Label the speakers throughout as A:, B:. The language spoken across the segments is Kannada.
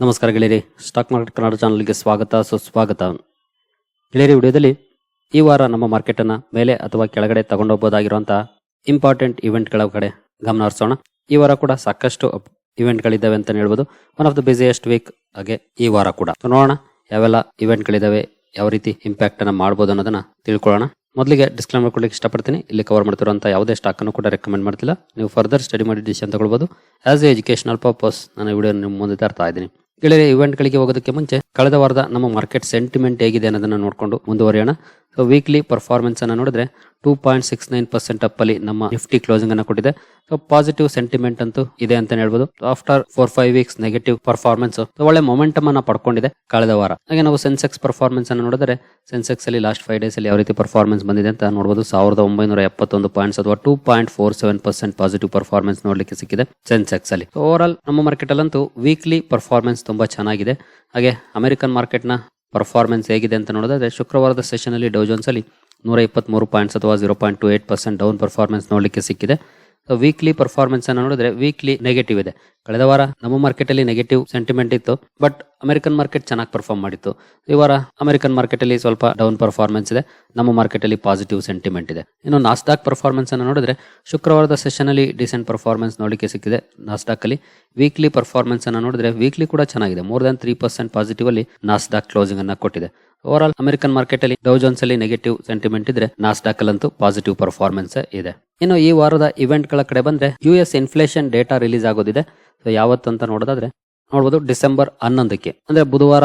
A: ನಮಸ್ಕಾರ ಗೆಳೆಯರಿ. ಸ್ಟಾಕ್ ಮಾರ್ಕೆಟ್ ಕನ್ನಡ ಚಾನಲ್ಗೆ ಸ್ವಾಗತ, ಸುಸ್ವಾಗತ. ಗೆಳೆಯರಿ, ವಿಡಿಯೋದಲ್ಲಿ ಈ ವಾರ ನಮ್ಮ ಮಾರ್ಕೆಟನ್ನು ಮೇಲೆ ಅಥವಾ ಕೆಳಗಡೆ ತಗೊಂಡೋಗ್ಬೋದಾಗಿರುವಂತಹ ಇಂಪಾರ್ಟೆಂಟ್ ಇವೆಂಟ್ಗಳ ಕಡೆ ಗಮನ ಹರಿಸೋಣ. ಈ ವಾರ ಕೂಡ ಸಾಕಷ್ಟು ಇವೆಂಟ್ಗಳಿದ್ದಾವೆ ಅಂತ ಹೇಳ್ಬೋದು. One of the busiest week ಹಾಗೆ ಈ ವಾರ ಕೂಡ. ನೋಡೋಣ ಯಾವೆಲ್ಲ ಇವೆಂಟ್ಗಳಿದ್ದಾವೆ ಯಾವ ರೀತಿ ಇಂಪ್ಯಾಕ್ಟ್ ಅನ್ನ ಮಾಡ್ಬೋದು ಅನ್ನೋದನ್ನ ತಿಳ್ಕೊಳ್ಳೋಣ. ಮೊದಲಿಗೆ ಡಿಸ್ಕ್ಲೈಮರ್ ಕೊಡ್ಲಿಕ್ಕೆ ಇಷ್ಟಪಡ್ತೀನಿ. ಇಲ್ಲಿ ಕವರ್ ಮಾಡ್ತಿರುವಂಥ ಯಾವುದೇ ಸ್ಟಾಕ್ ಅನ್ನು ಕೂಡ ರೆಕಮೆಂಡ್ ಮಾಡ್ತಿಲ್ಲ. ನೀವು ಫರ್ದರ್ ಸ್ಟಡಿ ಮಾಡಿ ಡಿಸಿಷನ್ ತಗೊಳ್ಬೋದು. ಆಸ್ ಎ ಎಜುಕೇಶನಲ್ ಪರ್ಪಸ್ ನಾನು ವಿಡಿಯೋ ನಿಮ್ಮ ಮುಂದೆ ತರ್ತಾ ಇದ್ದೀನಿ. ಗೆಳೆಯ ಇವೆಂಟ್ಗಳಿಗೆ ಹೋಗೋದಕ್ಕೆ ಮುಂಚೆ ಕಳೆದ ವಾರದ ನಮ್ಮ ಮಾರ್ಕೆಟ್ ಸೆಂಟಿಮೆಂಟ್ ಹೇಗಿದೆ ಅನ್ನೋದನ್ನ ನೋಡಿಕೊಂಡು ಮುಂದುವರಿಯೋಣ. ಸೊ ವೀಕ್ಲಿ ಪರ್ಫಾರ್ಮೆನ್ಸ್ ಅನ್ನ ನೋಡಿದ್ರೆ two point six nine percent up ಅಲ್ಲಿ ನಮ್ಮ ನಿಫ್ಟಿ ಕ್ಲೋಸಿಂಗ್ ಅನ್ನ ಕೊಟ್ಟಿದೆ. ಸೊ ಪಾಸಿಟಿವ್ ಸೆಂಟಿಮೆಂಟ್ ಅಂತೂ ಇದೆ ಅಂತ ಹೇಳ್ಬೋದು. After four five weeks negative performance ಒಳ್ಳೆ ಮೊಮೆಂಟಮ್ ಅನ್ನ ಪಡ್ಕೊಂಡಿದೆ ಕಳೆದ ವಾರ. ಹಾಗೆ ನಾವು ಸೆನ್ಸೆಕ್ಸ್ ಪರ್ಫಾರ್ಮೆನ್ಸ್ ಅನ್ನು ನೋಡಿದ್ರೆ ಸೆನ್ಸೆಕ್ಸ್ ಅಲ್ಲಿ ಲಾಸ್ಟ್ ಫೈವ್ ಡೇಸ್ ಅಲ್ಲಿ ಯಾವ ರೀತಿ ಪರ್ಫಾರ್ಮೆನ್ಸ್ ಬಂದಿದೆ ಅಂತ ನೋಡಬಹುದು ಸಾವಿರದ ಒಂಬೈನೂರ ಎಪ್ಪತ್ತೊಂದು ಪಾಯಿಂಟ್ಸ್ ಅಥವಾ two point four seven percent positive performance ನೋಡ್ಲಿಕ್ಕೆ ಸಿಕ್ಕಿದೆ ಸೆನ್ಸೆಕ್ಸ್ ಅಲ್ಲಿ. ಓವರ್ ಆಲ್ ನಮ್ಮ ಮಾರ್ಕೆಟ್ ಅಲ್ಲಂತೂ ವೀಕ್ಲಿ ಪರ್ಫಾರ್ಮೆನ್ಸ್ ತುಂಬಾ ಚೆನ್ನಾಗಿದೆ. ಹಾಗೆ ಅಮೆರಿಕನ್ ಮಾರ್ಕೆಟ್ನ ಪರ್ಫಾರ್ಮೆನ್ಸ್ ಹೇಗಿದೆ ಅಂತ ನೋಡಿದ್ರೆ ಶುಕ್ರವಾರದ ಸೆಷನ್ ಅಲ್ಲಿ ಡೌಜೋನ್ಸ್ ಅಲ್ಲಿ ನೂರ ಇಪ್ಪತ್ಮೂರು ಪಾಯಿಂಟ್ಸ್ ಅಥವಾ zero point two eight percent down performance ನೋಡಲಿಕ್ಕೆ ಸಿಕ್ಕಿದೆ. ವೀಕ್ಲಿ ಪರ್ಫಾರ್ಮೆನ್ಸ್ ಅನ್ನು ನೋಡಿದ್ರೆ ವೀಕ್ಲಿ ನೆಗೆಟಿವ್ ಇದೆ. ಕಳೆದ ವಾರ ನಮ್ಮ ಮಾರ್ಕೆಟ್ ಅಲ್ಲಿ ನೆಗೆಟಿವ್ ಸೆಂಟಿಮೆಂಟ್ ಇತ್ತು ಬಟ್ ಅಮೆರಿಕನ್ ಮಾರ್ಕೆಟ್ ಚೆನ್ನಾಗಿ ಪರ್ಫಾರ್ಮ್ ಮಾಡಿತ್ತು. ಈ ವಾರ ಅಮೆರಿಕನ್ ಮಾರ್ಕೆಟ್ ಅಲ್ಲಿ ಸ್ವಲ್ಪ ಡೌನ್ ಪರ್ಫಾರ್ಮೆನ್ಸ್ ಇದೆ, ನಮ್ಮ ಮಾರ್ಕೆಟ್ ಅಲ್ಲಿ ಪಾಸಿಟಿವ್ ಸೆಂಟಿಮೆಂಟ್ ಇದೆ. ಇನ್ನು ನಾಸ್ಡಾಕ್ ಪರ್ಫಾರ್ಮೆನ್ಸ್ ಅನ್ನು ನೋಡಿದ್ರೆ ಶುಕ್ರವಾರದ ಸೆಷನ್ ಅಲ್ಲಿ ಡಿಸೆಂಟ್ ಪರ್ಫಾರ್ಮೆನ್ಸ್ ನೋಡಲಿಕ್ಕೆ ಸಿಕ್ಕಿದೆ ನಾಸ್ಟಾಕ್ ಅಲ್ಲಿ. ವೀಕ್ಲಿ ಪರ್ಫಾರ್ಮೆನ್ಸ್ ಅನ್ನು ನೋಡಿದ್ರೆ ವೀಕ್ಲಿ ಕೂಡ ಚೆನ್ನಾಗಿದೆ. More than three percent positive ಅಲ್ಲಿ ನಾಸ್ಟಾಕ್ ಕ್ಲೋಸಿಂಗ್ ಅನ್ನ ಕೊಟ್ಟಿದೆ. ಓವರ್ ಆಲ್ ಅಮೆರಿಕನ್ ಮಾರ್ಕೆಟ್ ಅಲ್ಲಿ ಡೌ ಜೋನ್ಸ್ ಅಲ್ಲಿ ನೆಗೆಟಿವ್ ಸೆಂಟಿಮೆಂಟ್ ಇದ್ರೆ ನಾಸ್ಟಾಕ್ ಅಲ್ಲಂತೂ ಪಾಸಿಟಿವ್ ಪರ್ಫಾರ್ಮೆನ್ಸ್ ಇದೆ. ಇನ್ನು ಈ ವಾರದ ಇವೆಂಟ್ಗಳ ಕಡೆ ಬಂದ್ರೆ U S inflation data release ಆಗೋದಿದೆ. So ಯಾವತ್ತಂತ ನೋಡೋದಾದ್ರೆ ನೋಡಬಹುದು ಡಿಸೆಂಬರ್ ಹನ್ನೊಂದಕ್ಕೆ. ಅಂದ್ರೆ ಬುಧವಾರ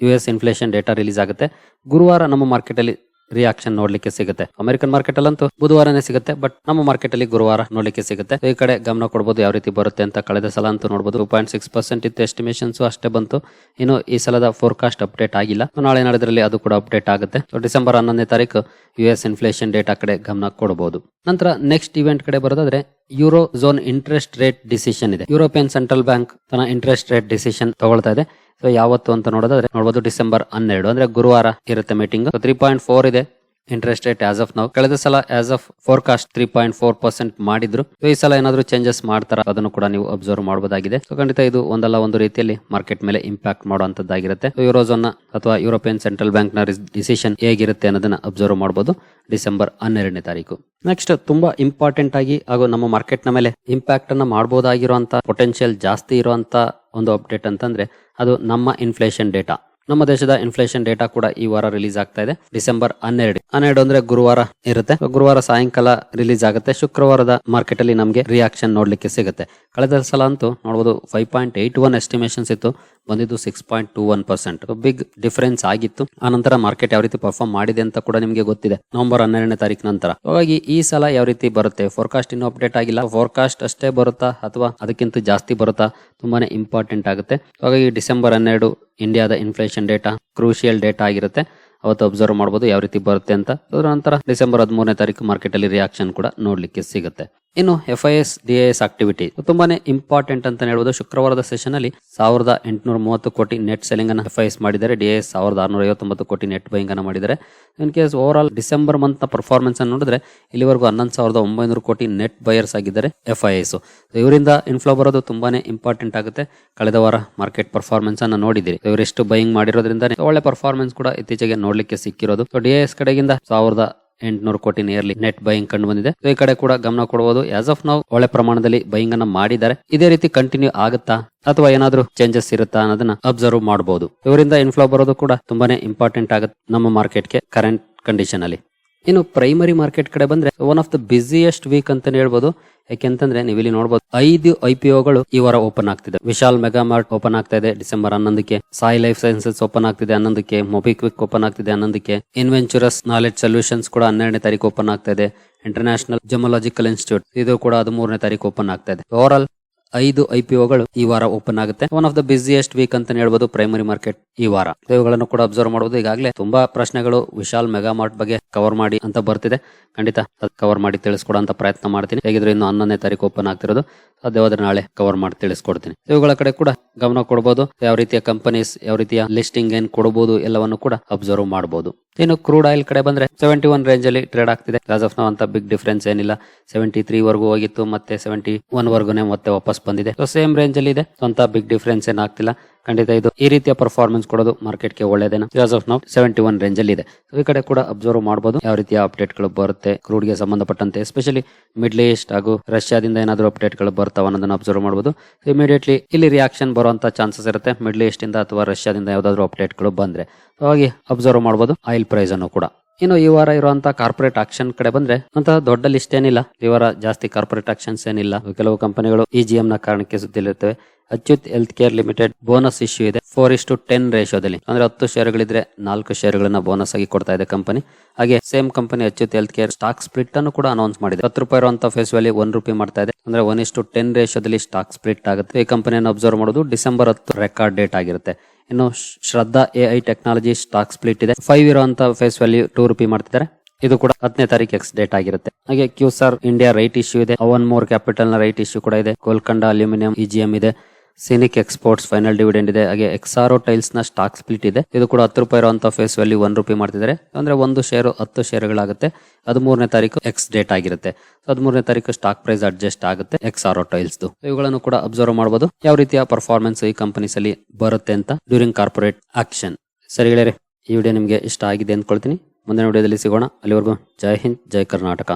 A: U S inflation data release ಆಗುತ್ತೆ. ಗುರುವಾರ ನಮ್ಮ ಮಾರ್ಕೆಟ್ ಅಲ್ಲಿ ರಿಯಾಕ್ಷನ್ ನೋಡ್ಲಿಕ್ಕೆ ಸಿಗುತ್ತೆ. ಅಮೆರಿಕನ್ ಮಾರ್ಕೆಟ್ ಅಲ್ಲಂತೂ ಬುಧವಾರನೇ ಸಿಗುತ್ತೆ ಬಟ್ ನಮ್ಮ ಮಾರ್ಕೆಟ್ ಅಲ್ಲಿ ಗುರುವಾರ ನೋಡ್ಲಿಕ್ಕೆ ಸಿಗುತ್ತೆ. ಈ ಕಡೆ ಗಮನ ಕೊಡಬಹುದು ಯಾವ ರೀತಿ ಬರುತ್ತೆ ಅಂತ ಕಳೆದ ಸಲ ಅಂತೂ ನೋಡಬಹುದು ಟೂ ಪಾಯಿಂಟ್ ಸಿಕ್ಸ್ ಪರ್ಸೆಂಟ್ ಇತ್ತು ಎಸ್ಟಿಮೇಷನ್ಸ್ ಅಷ್ಟೇ ಬಂತು. ಇನ್ನು ಈ ಸಲದ ಫೋರ್ಕಾಸ್ಟ್ ಅಪ್ಡೇಟ್ ಆಗಿಲ್ಲ. ನಾಳೆ ನಾಡಿದ್ರಲ್ಲಿ ಅದು ಕೂಡ ಅಪ್ಡೇಟ್ ಆಗುತ್ತೆ. ಡಿಸೆಂಬರ್ ಹನ್ನೊಂದನೇ ತಾರೀಕು ಯು ಎಸ್ ಇನ್ಫ್ಲೇಷನ್ ಡೇಟಾ ಕಡೆ ಗಮನ ಕೊಡಬಹುದು ನಂತರ ನೆಕ್ಸ್ಟ್ ಇವೆಂಟ್ ಕಡೆ ಬರೋದಾದ್ರೆ euro zone interest rate decision ಇದೆ. ಯುರೋಪಿಯನ್ ಸೆಂಟ್ರಲ್ ಬ್ಯಾಂಕ್ ತನ್ನ ಇಂಟ್ರೆಸ್ಟ್ ರೇಟ್ ಡಿಸಿಷನ್ ತಗೊಳ್ತಾ ಇದೆ. ಸೊ ಯಾವತ್ತು ಅಂತ ನೋಡೋದಾದ್ರೆ ನೋಡಬಹುದು ಡಿಸೆಂಬರ್ ಹನ್ನೆರಡು, ಅಂದ್ರೆ ಗುರುವಾರ ಇರುತ್ತೆ ಮೀಟಿಂಗ್ ತ್ರೀ ಪಾಯಿಂಟ್ ಫೋರ್ ಇದೆ ಇಂಟ್ರೆಸ್ಟ್ ರೇಟ್ ಆಸ್ ಆಫ್ ನಾವು ಕಳೆದ ಸಲ as of forecast three point four percent ಮಾಡಿದ್ರು. ಈ ಸಲ ಏನಾದ್ರು ಚೇಂಜಸ್ ಮಾಡ್ತಾರ ಅದನ್ನು ಕೂಡ ನೀವು ಅಬ್ಸರ್ವ್ ಮಾಡಬಹುದಾಗಿದೆ ಸೊ ಖಂಡಿತ ಇದು ಒಂದಲ್ಲ ಒಂದು ರೀತಿಯಲ್ಲಿ ಮಾರ್ಕೆಟ್ ಮೇಲೆ ಇಂಪ್ಯಾಕ್ಟ್ ಮಾಡುವಂತದ್ದಾಗಿರುತ್ತೆ. ಯೂರೋಝೋನ್ ಅಥವಾ ಯುರೋಪಿಯನ್ ಸೆಂಟ್ರಲ್ ಬ್ಯಾಂಕ್ನ ಡಿಸಿಷನ್ ಹೇಗಿರುತ್ತೆ ಅನ್ನೋದನ್ನ ಅಬ್ಸರ್ವ್ ಮಾಡಬಹುದು ಡಿಸೆಂಬರ್ ಹನ್ನೆರಡನೇ ತಾರೀಕು. ನೆಕ್ಸ್ಟ್ ತುಂಬಾ ಇಂಪಾರ್ಟೆಂಟ್ ಆಗಿ ಹಾಗೂ ನಮ್ಮ ಮಾರ್ಕೆಟ್ನ ಮೇಲೆ ಇಂಪ್ಯಾಕ್ಟ್ ಅನ್ನ ಮಾಡಬಹುದಾಗಿರುವಂತ ಪೊಟೆನ್ಶಿಯಲ್ ಜಾಸ್ತಿ ಇರುವಂತ ಒಂದು ಅಪ್ಡೇಟ್ ಅಂತಂದ್ರೆ ಅದು ನಮ್ಮ ಇನ್ಫ್ಲೇಷನ್ ಡೇಟಾ ನಮ್ಮ ದೇಶದ ಇನ್ಫ್ಲೇಷನ್ ಡೇಟಾ ಕೂಡ ಈ ವಾರ ರಿಲೀಸ್ ಆಗ್ತಾ ಇದೆ. ಡಿಸೆಂಬರ್ ಹನ್ನೆರಡು ಹನ್ನೆರಡು ಅಂದ್ರೆ ಗುರುವಾರ ಇರುತ್ತೆ. ಗುರುವಾರ ಸಾಯಂಕಾಲ ರಿಲೀಸ್ ಆಗುತ್ತೆ. ಶುಕ್ರವಾರದ ಮಾರ್ಕೆಟ್ ಅಲ್ಲಿ ನಮಗೆ ರಿಯಾಕ್ಷನ್ ನೋಡ್ಲಿಕ್ಕೆ ಸಿಗುತ್ತೆ. ಕಳೆದ ಸಲ ಅಂತೂ ನೋಡಬಹುದು five point eight one estimations ಇತ್ತು. ಬಂದಿದ್ದು six point two one percent big difference ಆಗಿತ್ತು. ಆ ನಂತರ ಮಾರ್ಕೆಟ್ ಯಾವ ರೀತಿ ಪರ್ಫಾರ್ಮ್ ಮಾಡಿದೆ ಅಂತ ಕೂಡ ನಿಮಗೆ ಗೊತ್ತಿದೆ. ನವೆಂಬರ್ ಹನ್ನೆರಡನೇ ತಾರೀಕು ನಂತರ. ಹಾಗಾಗಿ ಈ ಸಲ ಯಾವ ರೀತಿ ಬರುತ್ತೆ? ಫೋರ್ಕಾಸ್ಟ್ ಇನ್ನೂ ಅಪ್ಡೇಟ್ ಆಗಿಲ್ಲ. ಫೋರ್ಕಾಸ್ಟ್ ಅಷ್ಟೇ ಬರುತ್ತಾ? ಅಥವಾ ಅದಕ್ಕಿಂತ ಜಾಸ್ತಿ ಬರುತ್ತಾ? ತುಂಬಾನೇ ಇಂಪಾರ್ಟೆಂಟ್ ಆಗುತ್ತೆ. ಹಾಗಾಗಿ ಡಿಸೆಂಬರ್ ಹನ್ನೆರಡು ಇಂಡಿಯಾದ ಇನ್ಫ್ಲೇಷನ್ ಡೇಟಾ ಕ್ರೂಷಿಯಲ್ ಡೇಟಾ ಆಗಿರುತ್ತೆ. ಅವತ್ತು ಅಬ್ಸರ್ವ್ ಮಾಡಬಹುದು ಯಾವ ರೀತಿ ಬರುತ್ತೆ ಅಂತ. ಅದರ ನಂತರ ಡಿಸೆಂಬರ್ ಹದಿಮೂರನೇ ತಾರೀಕು ಮಾರ್ಕೆಟ್ ಅಲ್ಲಿ ರಿಯಾಕ್ಷನ್ ಕೂಡ ನೋಡ್ಲಿಕ್ಕೆ ಸಿಗುತ್ತೆ. ಇನ್ನು F I S D S activity ತುಂಬಾನೇ ಇಂಪಾರ್ಟೆಂಟ್ ಅಂತ ಹೇಳ್ಬೋದು. ಶುಕ್ರವಾರದ ಸೆಷನ್ ಅಲ್ಲಿ ಸಾವಿರದ ಎಂಟುನೂರ ಮೂವತ್ತು ಕೋಟಿ ನೆಟ್ ಸೆಲಿಂಗ್ ಅನ್ನು ಎಫ್ ಐ ಎಸ್ ಮಾಡಿದ್ದಾರೆ. ಡಿ ಎಸ್ ಸಾವಿರದ ಆರ್ನೂರ ಐವತ್ತೊಂಬತ್ತು ಕೋಟಿ ನೆಟ್ ಬೈಂಗ್ ಅನ್ನು ಮಾಡಿದ್ದಾರೆ. In case over all December ಮಂತ್ನ performance ಅನ್ನು ನೋಡಿದ್ರೆ ಇಲ್ಲಿವರೆಗೂ ಹನ್ನೊಂದು ಸಾವಿರದ ಒಂಬೈನೂರು ಕೋಟಿ ನೆಟ್ ಬೈಯರ್ಸ್ ಆಗಿದ್ದಾರೆ ಎಫ್ ಐ ಎಸ್ ಇವರಿಂದ ಇನ್ಫ್ಲೋ ಬರೋದು ತುಂಬಾನೇ ಇಂಪಾರ್ಟೆಂಟ್ ಆಗುತ್ತೆ. ಕಳೆದ ವಾರ ಮಾರ್ಕೆಟ್ ಪರ್ಫಾರ್ಮೆನ್ಸ್ ಅನ್ನು ನೋಡಿದಿರಿ ಇವರೆಷ್ಟು ಬೈಯಿಂಗ್ ಮಾಡಿರೋದ್ರಿಂದ ಒಳ್ಳೆ ಪರ್ಫಾರ್ಮೆನ್ಸ್ ಕೂಡ ಇತ್ತೀಚೆಗೆ ನೋಡ್ಲಿಕ್ಕೆ ಸಿಕ್ಕಿರೋದು. ಡಿ ಎಸ್ ಕಡೆಗಿಂದ ಸಾವಿರದ ಎಂಟುನೂರು ಕೋಟಿ ನಿಯರ್ಲಿ ನೆಟ್ ಬೈಯಿಂಗ್ ಕಂಡು ಬಂದಿದೆ. ಈ ಕಡೆ ಕೂಡ ಗಮನ ಕೊಡಬಹುದು ಆಸ್ ಆಫ್ ನಾವು ಒಳ್ಳೆ ಪ್ರಮಾಣದಲ್ಲಿ ಬೈಯಿಂಗ್ ಅನ್ನ ಮಾಡಿದ್ದಾರೆ. ಇದೇ ರೀತಿ ಕಂಟಿನ್ಯೂ ಆಗುತ್ತಾ? ಅಥವಾ ಏನಾದ್ರೂ ಚೇಂಜಸ್ ಇರುತ್ತಾ ಅನ್ನೋದನ್ನ ಅಬ್ಸರ್ವ್ ಮಾಡಬಹುದು ಇವರಿಂದ ಇನ್ಫ್ಲೋ ಬರೋದು ಕೂಡ ತುಂಬಾನೇ ಇಂಪಾರ್ಟೆಂಟ್ ಆಗುತ್ತೆ ನಮ್ಮ ಮಾರ್ಕೆಟ್ಗೆ ಕರೆಂಟ್ ಕಂಡೀಷನ್ ಅಲ್ಲಿ. ಇನ್ನು ಪ್ರೈಮರಿ ಮಾರ್ಕೆಟ್ ಕಡೆ ಬಂದ್ರೆ one of the busiest week ಅಂತ ಹೇಳ್ಬೋದು. ಯಾಕೆಂತಂದ್ರೆ ನೀವು ಇಲ್ಲಿ ನೋಡಬಹುದು ಐದು ಐ ಪಿ ಈ ವಾರ ಓಪನ್ ಆಗ್ತಿದೆ. ವಿಶಾಲ್ ಮೆಗಾ ಮಾರ್ಟ್ ಓಪನ್ ಆಗ್ತಾ ಇದೆ ಡಿಸೆಂಬರ್ ಹನ್ನೊಂದಕ್ಕೆ. ಸಾಯಿ ಲೈಫ್ ಸೈನ್ಸಸ್ ಓಪನ್ ಆಗ್ತಿದೆ ಹನ್ನೊಂದಕ್ಕೆ. ಮೊಬಿಕ್ವಿಕ್ ಓಪನ್ ಆಗ್ತಿದೆ ಹನ್ನೊಂದಕ್ಕೆ. ಇನ್ವೆಂಚರಸ್ ನಾಲೆಜ್ ಸೊಲ್ಯೂಷನ್ಸ್ ಕೂಡ ಹನ್ನೆರಡನೇ ತಾರೀಕು ಓಪನ್ ಆಗ್ತಾ ಇದೆ. ಇಂಟರ್ನ್ಯಾಷನಲ್ ಜಮೊಲಾಜಿಕಲ್ ಇನ್ಸ್ಟಿಟ್ಯೂಟ್ ಇದು ಕೂಡ ಹದಿಮೂರನೇ ತಾರೀಕು ಓಪನ್ ಆಗ್ತಾ ಇದೆ. ಓವರ್ ಆಲ್ ಐದು ಐ ಪಿ ಈ ವಾರ ಓಪನ್ ಆಗುತ್ತೆ. One of the busiest week ಅಂತ ಹೇಳ್ಬೋದು ಪ್ರೈಮರಿ ಮಾರ್ಕೆಟ್ ಈ ವಾರ. ಇವುಗಳನ್ನು ಕೂಡ ಅಬ್ಸರ್ವ್ ಮಾಡಬಹುದು ಈಗಾಗಲೇ ತುಂಬಾ ಪ್ರಶ್ನೆಗಳು ವಿಶಾಲ್ ಮೆಗಾ ಮಾರ್ಟ್ ಬಗ್ಗೆ ಕವರ್ ಮಾಡಿ ಅಂತ ಬರ್ತಿದೆ. ಖಂಡಿತ ಕವರ್ ಮಾಡಿ ತಿಳಿಸ್ಕೊಡಂತ ಪ್ರಯತ್ನ ಮಾಡ್ತೀನಿ. ಹೇಗಿದ್ರೆ ಇನ್ನು ಹನ್ನೊಂದನೇ ತಾರೀಕು ಓಪನ್ ಆಗ್ತಿರೋದು. ಸಾಧ್ಯವಾದ್ರೆ ನಾಳೆ ಕವರ್ ಮಾಡಿ ತಿಳಿಸ್ಕೊಡ್ತೀನಿ. ಇವುಗಳ ಕಡೆ ಕೂಡ ಗಮನ ಕೊಡಬಹುದು ಯಾವ ರೀತಿಯ ಕಂಪನೀಸ್ ಯಾವ ರೀತಿಯ ಲಿಸ್ಟಿಂಗ್ ಏನ್ ಕೊಡಬಹುದು ಎಲ್ಲವನ್ನು ಕೂಡ ಅಬ್ಸರ್ವ್ ಮಾಡಬಹುದು ಇನ್ನು ಕ್ರೂಡ್ ಆಯಿಲ್ ಕಡೆ ಬಂದ್ರೆ ಸೆವೆಂಟಿ ಒನ್ ರೇಂಜ್ ಅಲ್ಲಿ ಟ್ರೇಡ್ ಆಗ್ತಿದೆ. ಆಸ್ ಆಫ್ ಅಂತ ಬಿಗ್ ಡಿಫರೆನ್ಸ್ ಏನಿಲ್ಲ. ಸೆವೆಂಟಿ ತ್ರೀ ವರ್ಗೂ ಹೋಗಿತ್ತು. ಮತ್ತೆ ಸೆವೆಂಟಿ ಒನ್ ವರ್ಗುನೇ ಮತ್ತೆ ವಾಪಸ್ ಬಂದಿದೆ. ಸೊ ಸೇಮ್ ರೇಂಜ್ ಅಲ್ಲಿ ಇದೆ. ಸ್ವಂತ ಬಿಗ್ ಡಿಫರೆನ್ಸ್ ಏನಾಗ್ತಿಲ್ಲ. ಖಂಡಿತ ಇದು ಈ ರೀತಿಯ ಪರ್ಫಾರ್ಮೆನ್ಸ್ ಕೊಡೋದು ಮಾರ್ಕೆಟ್ಗೆ as of now seventy one range ಅಲ್ಲಿ ಇದೆ. ಸೊ ಈ ಕಡೆ ಕೂಡ ಅಬ್ಸರ್ವ್ ಮಾಡಬಹುದು ಯಾವ ರೀತಿಯ ಅಪ್ಡೇಟ್ಗಳು ಬರುತ್ತೆ ಕ್ರೂಡ್ಗೆ ಸಂಬಂಧಪಟ್ಟಂತೆ ಎಸ್ಪೆಷಲಿ ಮಿಡ್ಲ್ ಈಸ್ಟ್ ಹಾಗೂ ರಷ್ಯಾದಿಂದ ಏನಾದರೂ ಅಪ್ಡೇಟ್ಗಳು ಬರ್ತಾವ ಅನ್ನೋದನ್ನ ಅಬ್ಸರ್ವ್ ಮಾಡಬಹುದು ಇಮಿಡಿಯೇಟ್ಲಿ ಇಲ್ಲಿ ರಿಯಾಕ್ಷನ್ ಬರುವಂತ ಚಾನ್ಸಸ್ ಇರುತ್ತೆ. ಮಿಡ್ಲ್ ಈಸ್ಟ್ ಇಂದ ಅಥವಾ ರಷ್ಯಾದಿಂದ ಯಾವ್ದಾದ್ರು ಅಪ್ಡೇಟ್ಗಳು ಬಂದ್ರೆ. ಹಾಗೆ ಅಬ್ಸರ್ವ್ ಮಾಡಬಹುದು ಆಯಿಲ್ ಪ್ರೈಸ್ ಅನ್ನು ಕೂಡ. ಇನ್ನು ಈ ವಾರ ಇರುವಂತಹ ಕಾರ್ಪೊರೇಟ್ ಆಕ್ಷನ್ ಕಡೆ ಬಂದ್ರೆ ಅಂತ ದೊಡ್ಡ ಲಿಸ್ಟ್ ಏನಿಲ್ಲ. ಈ ವಾರ ಜಾಸ್ತಿ ಕಾರ್ಪೊರೇಟ್ ಆಕ್ಷನ್ಸ್ ಏನಿಲ್ಲ. ಕೆಲವು ಕಂಪನಿಗಳು ಇಜಿಎಂ ನ ಕಾರಣಕ್ಕೆ ಸುದ್ದಿಲಿರ್ತವೆ Achyut Health Care Limited bonus issue ಇದೆ. ಫೋರ್ ಇಸ್ ಟು ಟೆನ್ ರೇಷೋದಲ್ಲಿ ಅಂದ್ರೆ ಹತ್ತು ಶೇರ್ಗಳಿದ್ರೆ ನಾಲ್ಕು ಶೇರ್ಗಳನ್ನ ಬೋನಸ್ ಆಗಿ ಕೊಡ್ತಾ ಇದೆ ಕಂಪನಿ ಹಾಗೆ same company Achyut Health Care stock split ಅನ್ನು ಕೂಡ ಅನೌನ್ಸ್ ಮಾಡಿದೆ. ಹತ್ತು ರೂಪಾಯಿ ಇರುವಂತಹ ಫೇಸ್ ವ್ಯಾಲಿ ಒನ್ ರೂಪಾಯಿ ಮಾಡ್ತಾ ಇದೆ. ಅಂದ್ರೆ ಒನ್ ಇಸ್ ಟು ಟೆನ್ ರೇಷೋದಲ್ಲಿ ಸ್ಟಾಕ್ ಸ್ಪ್ಲಿಟ್ ಆಗುತ್ತೆ. ಈ ಕಂಪನಿಯನ್ನು ಅಬ್ಸರ್ವ್ ಮಾಡೋದು ಡಿಸೆಂಬರ್ ಹತ್ತು ರೆಕಾರ್ಡ್ ಡೇಟ್ ಆಗಿರುತ್ತೆ. ಇನ್ನು Shraddha A I technology stock split ಇದೆ. ಫೈವ್ ಇರುವಂತ ಫೇಸ್ ವ್ಯಾಲ್ಯೂ ಟೂ ರುಪಿ ಮಾಡ್ತಿದ್ದಾರೆ. ಇದು ಕೂಡ ಹತ್ತನೇ ತಾರೀಕು ಎಕ್ಸ್ ಡೇಟ್ ಆಗಿರುತ್ತೆ. ಹಾಗೆ ಕ್ಯೂಸರ್ ಇಂಡಿಯಾ ರೈಟ್ ಇಶ್ಯೂ ಇದೆ. ಅವನ್ ಮೋರ್ ಕ್ಯಾಪಿಟಲ್ನ ರೈಟ್ ಇಶ್ಯೂ ಕೂಡ ಇದೆ. ಗೋಲ್ಕಂಡ ಅಲ್ಯೂಮಿನಿಯಂ ಇಜಿಎಂ ಇದೆ. ಸಿನಿಕ್ ಎಕ್ಸ್ಪೋರ್ಟ್ಸ್ ಫೈನಲ್ ಡಿವಿಡೆಂಡ್ ಇದೆ. ಹಾಗೆ ಎಕ್ಸಾರೋ ಟೈಲ್ಸ್ನ ಸ್ಟಾಕ್ ಸ್ಪ್ಲಿಟ್ ಇದೆ. ಇದು ಕೂಡ ಹತ್ತು ರೂಪಾಯಿ ಇರುವಂತಹ ಫೇಸ್ ವ್ಯಾಲ್ಯೂ ಒನ್ ರುಪಿ ಮಾಡ್ತಿದ್ದಾರೆ. ಅಂದ್ರೆ ಒಂದು ಶೇರು ಹತ್ತು ಶೇರುಗಳಾಗುತ್ತೆ ಹದಿಮೂರನೇ ತಾರೀಕು ಎಕ್ಸ್ ಡೇಟ್ ಆಗಿರುತ್ತೆ. ಹದಿಮೂರನೇ ತಾರೀಕು ಸ್ಟಾಕ್ ಪ್ರೈಸ್ ಅಡ್ಜಸ್ಟ್ ಆಗುತ್ತೆ ಎಕ್ಸಾರೋ ಟೈಲ್ಸ್ ಇವುಗಳನ್ನು ಕೂಡ ಅಬ್ಸರ್ವ್ ಮಾಡಬಹುದು ಯಾವ ರೀತಿಯ ಪರ್ಫಾರ್ಮೆನ್ಸ್ ಈ ಕಂಪನೀಸ್ ಅಲ್ಲಿ ಬರುತ್ತೆ ಅಂತ ಡ್ಯೂರಿಂಗ್ ಕಾರ್ಪೊರೇಟ್ ಆಕ್ಷನ್ ಸರಿ ಗೆಳೆಯರೆ, ಈ ವಿಡಿಯೋ ನಿಮಗೆ ಇಷ್ಟ ಆಗಿದೆ ಅಂದ್ಕೊಳ್ತೀನಿ. ಮುಂದಿನ ವಿಡಿಯೋದಲ್ಲಿ ಸಿಗೋಣ. ಅಲ್ಲಿವರೆಗೂ ಜೈ ಹಿಂದ್, ಜೈ ಕರ್ನಾಟಕ.